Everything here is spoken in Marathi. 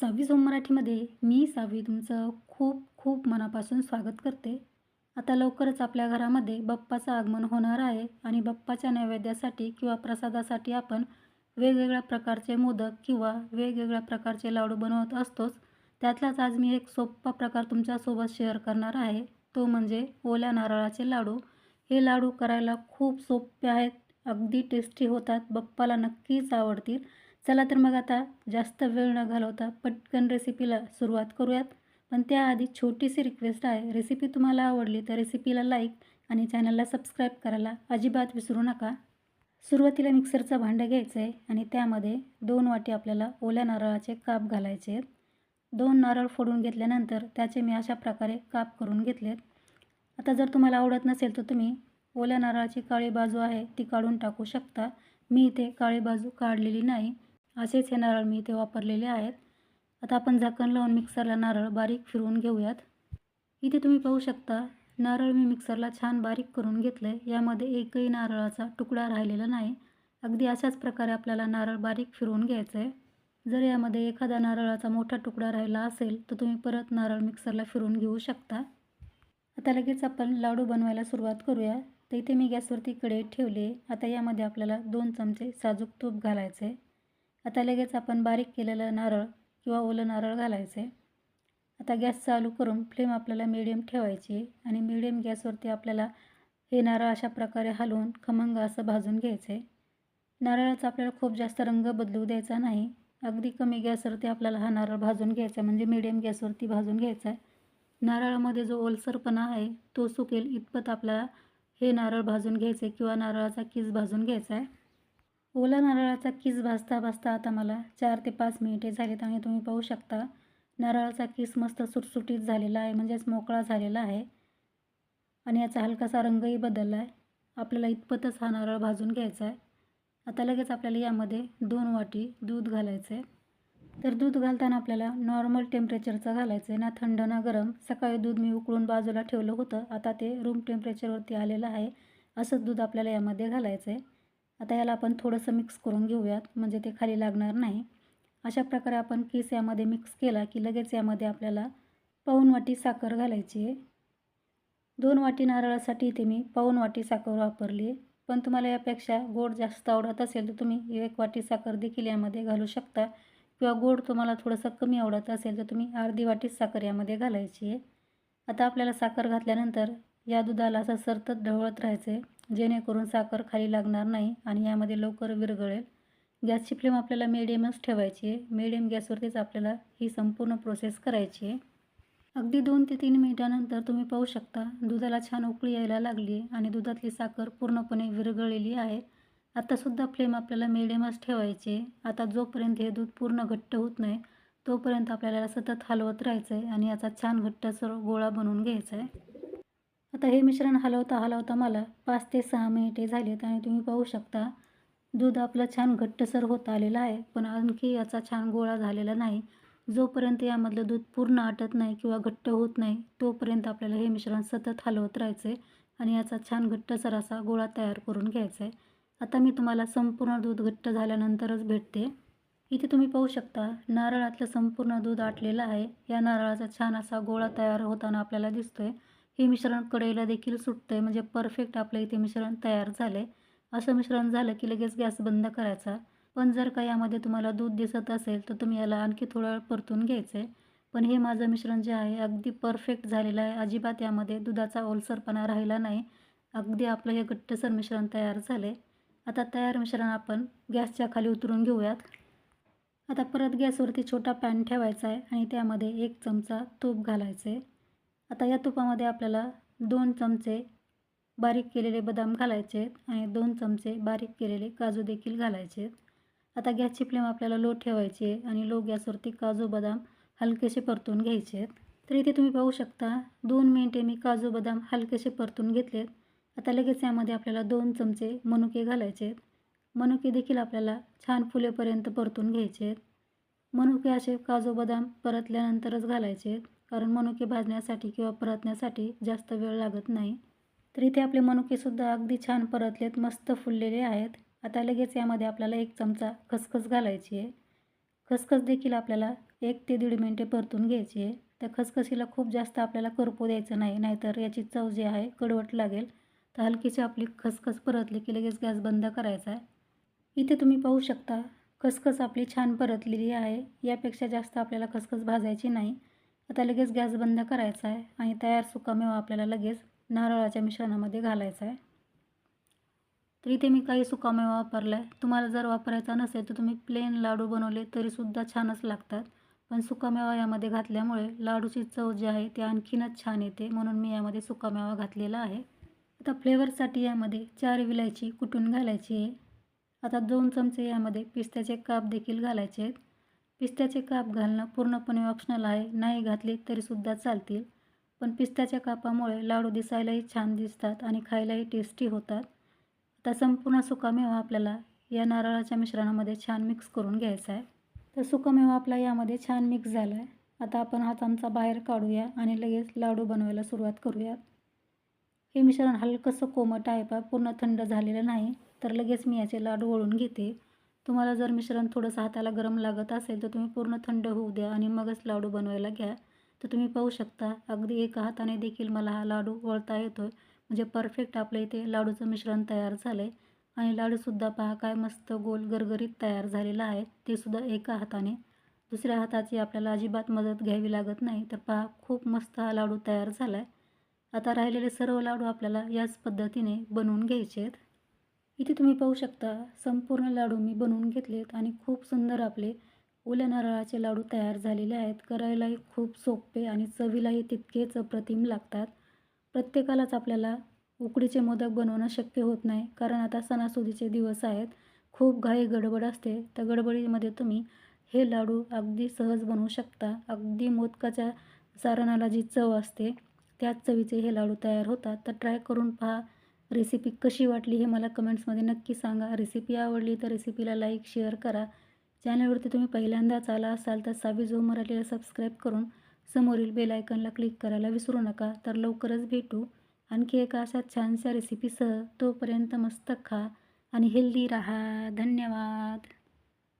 सहावी सोम मराठीमध्ये मी सावी तुमचं खूप खूप मनापासून स्वागत करते. आता लवकरच आपल्या घरामध्ये बाप्पाचं आगमन होणार आहे आणि बाप्पाच्या नैवेद्यासाठी किंवा प्रसादासाठी आपण वेगवेगळ्या प्रकारचे मोदक किंवा वेगवेगळ्या प्रकारचे लाडू बनवत असतोच. त्यातलाच आज मी एक सोपा प्रकार तुमच्यासोबत शेअर करणार आहे. तो म्हणजे ओल्या नारळाचे लाडू. हे लाडू करायला खूप सोपे आहेत अगदी टेस्टी होतात बाप्पाला नक्कीच आवडतील. चला तर मग आता जास्त वेळ न घालवता पटकन रेसिपीला सुरुवात करूयात. पण त्याआधी छोटीशी रिक्वेस्ट आहे. रेसिपी तुम्हाला आवडली तर रेसिपीला लाईक आणि चॅनलला सबस्क्राईब करायला अजिबात विसरू नका. सुरुवातीला मिक्सरचं भांडं घ्यायचं आहे आणि त्यामध्ये दोन वाटी आपल्याला ओल्या नारळाचे काप घालायचे आहेत. दोन नारळ फोडून घेतल्यानंतर त्याचे मी अशा प्रकारे काप करून घेतलेत. आता जर तुम्हाला आवडत नसेल तर तुम्ही ओल्या नारळाची काळी बाजू आहे ती काढून टाकू शकता. मी इथे काळी बाजू काढलेली नाही. असेच हे नारळ मी इथे वापरलेले आहेत. आता आपण झाकण लावून मिक्सरला नारळ बारीक फिरवून घेऊयात. इथे तुम्ही पाहू शकता नारळ मी मिक्सरला छान बारीक करून घेतलं आहे यामध्ये एकही नारळाचा तुकडा राहिलेला नाही. अगदी अशाच प्रकारे आपल्याला नारळ बारीक फिरवून घ्यायचं आहे जर यामध्ये एखादा नारळाचा मोठा तुकडा राहिला असेल तर तुम्ही परत नारळ मिक्सरला फिरवून घेऊ शकता. आता लगेच आपण लाडू बनवायला सुरुवात करूया. तर इथे मी गॅसवरती कढई ठेवली. आता यामध्ये आपल्याला दोन चमचे साजूक तूप घालायचं आहे आता लगेच आपण बारीक केलेलं नारळ किंवा ओलं नारळ घालायचं. आहे आता गॅस चालू करून फ्लेम आपल्याला मिडियम ठेवायची आहे आणि मिडियम गॅसवरती आपल्याला हे नारळ अशा प्रकारे हलवून खमंग असं भाजून घ्यायचं. आहे नारळाचा आपल्याला खूप जास्त रंग बदलू द्यायचा नाही. अगदी कमी गॅसवरती आपल्याला हा नारळ भाजून घ्यायचा आहे म्हणजे मिडियम गॅसवरती भाजून घ्यायचा. आहे नारळामध्ये जो ओलसरपणा आहे तो सुकेल इतपत आपल्याला हे नारळ भाजून घ्यायचे किंवा नारळाचा किस भाजून घ्यायचा आहे. ओला नारळाचा किस भाजता भाजता आता मला चार ते पाच मिनिटे झालीत आणि तुम्ही पाहू शकता नारळाचा किस मस्त सुटसुटीत झालेला आहे म्हणजेच मोकळा झालेला आहे. आणि याचा हलकासा रंगही बदलला आहे आपल्याला इतपतच हा नारळ भाजून घ्यायचा आहे. आता लगेच आपल्याला यामध्ये दोन वाटी दूध घालायचं आहे तर दूध घालताना आपल्याला नॉर्मल टेम्परेचरचं घालायचं आहे ना थंड ना गरम. सकाळी दूध मी उकळून बाजूला ठेवलं होतं. आता ते रूम टेम्परेचरवरती आलेलं आहे. असंच दूध आपल्याला यामध्ये घालायचं आहे आता याला आपण थोडंसं मिक्स करून घेऊयात म्हणजे ते खाली लागणार नाही. अशा प्रकारे आपण किस यामध्ये मिक्स केला की लगेच यामध्ये आपल्याला पाऊन वाटी साखर घालायची आहे. दोन वाटी नारळासाठी इथे मी पाऊन वाटी साखर वापरली आहे. पण तुम्हाला यापेक्षा गोड जास्त आवडत असेल तर तुम्ही एक वाटी साखर देखील यामध्ये घालू शकता. किंवा गोड तुम्हाला थोडंसं कमी आवडत असेल तर तुम्ही अर्धी वाटी साखर यामध्ये घालायची आहे. आता आपल्याला साखर घातल्यानंतर या दुधाला असं सरतत ढवळत राहायचं आहे जेणेकरून साखर खाली लागणार नाही आणि यामध्ये लवकर विरघळेल. गॅसची फ्लेम आपल्याला मिडियमच ठेवायची आहे. मिडियम गॅसवरतीच आपल्याला ही संपूर्ण प्रोसेस करायची आहे. अगदी दोन ते तीन मिनिटानंतर तुम्ही पाहू शकता दुधाला छान उकळी यायला लागली आहे आणि दुधातली साखर पूर्णपणे विरघळलेली आहे. आत्तासुद्धा फ्लेम आपल्याला मिडियमच ठेवायची आहे. आता जोपर्यंत हे दूध पूर्ण घट्ट होत नाही तोपर्यंत आपल्याला सतत हलवत राहायचं आहे आणि याचा छान घट्ट सर गोळा बनवून घ्यायचा आहे आता हे मिश्रण हलवता हलवता मला पाच ते सहा मिनिटे झालीत आणि तुम्ही पाहू शकता दूध आपलं छान घट्टसर होत आलेलं आहे पण आणखी याचा छान गोळा झालेला नाही. जोपर्यंत यामधलं दूध पूर्ण आटत नाही किंवा घट्ट होत नाही तोपर्यंत आपल्याला हे मिश्रण सतत हलवत राहायचं आहे आणि याचा छान घट्टसर असा गोळा तयार करून घ्यायचा आहे आता मी तुम्हाला संपूर्ण दूध घट्ट झाल्यानंतरच भेटते. इथे तुम्ही पाहू शकता नारळातलं संपूर्ण दूध आटलेलं आहे. या नारळाचा छान असा गोळा तयार होताना आपल्याला दिसतो आहे हे मिश्रण कढईला देखील सुटतं आहे म्हणजे परफेक्ट आपलं इथे मिश्रण तयार झालं आहे असं मिश्रण झालं की लगेच गॅस बंद करायचा. पण जर का यामध्ये तुम्हाला दूध दिसत असेल तर तुम्ही याला आणखी थोडा वेळ परतून घ्यायचं आहे पण हे माझं मिश्रण जे आहे अगदी परफेक्ट झालेलं आहे. अजिबात यामध्ये दुधाचा ओलसरपणा राहिला नाही. अगदी आपलं हे घट्टसर मिश्रण तयार झाले आता तयार मिश्रण आपण गॅसच्या खाली उतरून घेऊयात. आता परत गॅसवरती छोटा पॅन ठेवायचा आहे आणि त्यामध्ये एक चमचा तूप घालायचं आहे आता या तुपामध्ये आपल्याला दोन चमचे बारीक केलेले बदाम घालायचे आहेत आणि दोन चमचे बारीक केलेले काजू देखील घालायचे आहेत. आता गॅसची फ्लेम आपल्याला लो ठेवायची आहे आणि लो गॅसवरती काजू बदाम हलकेसे परतून घ्यायचे आहेत. तर इथे तुम्ही पाहू शकता दोन मिनिटे मी काजू बदाम हलकेसे परतून घेतलेत आता लगेच यामध्ये आपल्याला दोन चमचे मनुके घालायचे आहेत. मनुके देखील आपल्याला छान फुलेपर्यंत परतून घ्यायचे आहेत. मनुके असे काजू बदाम परतल्यानंतरच घालायचे आहेत. कारण मनुके भाजण्यासाठी किंवा परतण्यासाठी जास्त वेळ लागत नाही. तर इथे आपले मनुकेसुद्धा अगदी छान परतलेत मस्त फुललेले आहेत. आता लगेच यामध्ये आपल्याला एक चमचा खसखस घालायची आहे. खसखस देखील आपल्याला एक ते दीड मिनटे परतून घ्यायची आहे. त्या खसखसीला खूप जास्त आपल्याला करपू द्यायचं नाही नाहीतर याची चव जी आहे कडवट लागेल. तर हलकीची आपली खसखस परतली की लगेच गॅस बंद करायचा आहे. इथे तुम्ही पाहू शकता खसखस आपली छान परतलेली आहे. यापेक्षा जास्त आपल्याला खसखस भाजायची नाही. आता लगेच गॅस बंद करायचा आहे आणि तयार सुकामेवा आपल्याला लगेच नारळाच्या मिश्रणामध्ये घालायचा आहे. तर इथे मी काही सुकामेवा वापरला आहे तुम्हाला जर वापरायचा नसेल तर तुम्ही प्लेन लाडू बनवले तरीसुद्धा छानच लागतात. पण सुकामेवा यामध्ये घातल्यामुळे लाडूची चव जी आहे ती आणखीनच छान येते म्हणून मी यामध्ये सुकामेवा घातलेला आहे. आता फ्लेवरसाठी यामध्ये चार विलायची कुटून घालायची आहे. आता दोन चमचे यामध्ये पिस्त्याचे काप देखील घालायचे आहेत. पिस्त्याचे काप घालणं पूर्णपणे ऑप्शनल आहे. नाही घातले तरीसुद्धा चालतील. पण पिस्त्याच्या कापामुळे लाडू दिसायलाही छान दिसतात आणि खायलाही टेस्टी होतात. आता संपूर्ण सुकामेवा आपल्याला या नारळाच्या मिश्रणामध्ये छान मिक्स करून घ्यायचा आहे. तर सुकामेवा आपला यामध्ये छान मिक्स झाला आहे आता आपण हा चमचा बाहेर काढूया आणि लगेच लाडू बनवायला सुरुवात करूयात. हे मिश्रण हलकंसं कोमट आहे पा पूर्ण थंड झालेलं नाही. तर लगेच मी याचे लाडू वळून घेते. तुम्हाला जर मिश्रण थोडंसं हाताला गरम लागत असेल तर तुम्ही पूर्ण थंड होऊ द्या आणि मगच लाडू बनवायला घ्या. तर तुम्ही पाहू शकता अगदी एका हाताने देखील मला हा लाडू वळता येतो आहे म्हणजे परफेक्ट आपल्या इथे लाडूचं मिश्रण तयार झालं आहे आणि लाडूसुद्धा पहा काय मस्त गोल गरगरीत तयार झालेला आहे. ते सुद्धा एका हाताने. दुसऱ्या हाताची आपल्याला अजिबात मदत घ्यावी लागत नाही. तर पहा खूप मस्त हा लाडू तयार झाला आहे आता राहिलेले सर्व लाडू आपल्याला याच पद्धतीने बनवून घ्यायचे आहेत. इथे तुम्ही पाहू शकता संपूर्ण लाडू मी बनवून घेतलेत आणि खूप सुंदर आपले ओल्या नारळाचे लाडू तयार झालेले आहेत. करायलाही खूप सोपे आणि चवीलाही तितकेच अप्रतिम लागतात. प्रत्येकालाच आपल्याला उकडीचे मोदक बनवणं शक्य होत नाही कारण आता सणासुदीचे दिवस आहेत. खूप घाई गडबड असते. त्या गडबडीमध्ये तुम्ही हे लाडू अगदी सहज बनवू शकता. अगदी मोदकाच्या सारणाला जी चव असते त्याच चवीचे हे लाडू तयार होतात. तर ट्राय करून पहा. रेसिपी कशी वाटली हे मला कमेंट्समध्ये नक्की सांगा. रेसिपी आवडली तर रेसिपीला लाईक शेअर करा. चॅनलवरती तुम्ही पहिल्यांदाच आला असाल तर सावी जो मराठीला सबस्क्राईब करून समोरील बेल आयकनला क्लिक करायला विसरू नका. तर लवकरच भेटू. आणखी एका अशा छानशा रेसिपीसह तोपर्यंत मस्त खा आणि हेल्दी राहा. धन्यवाद.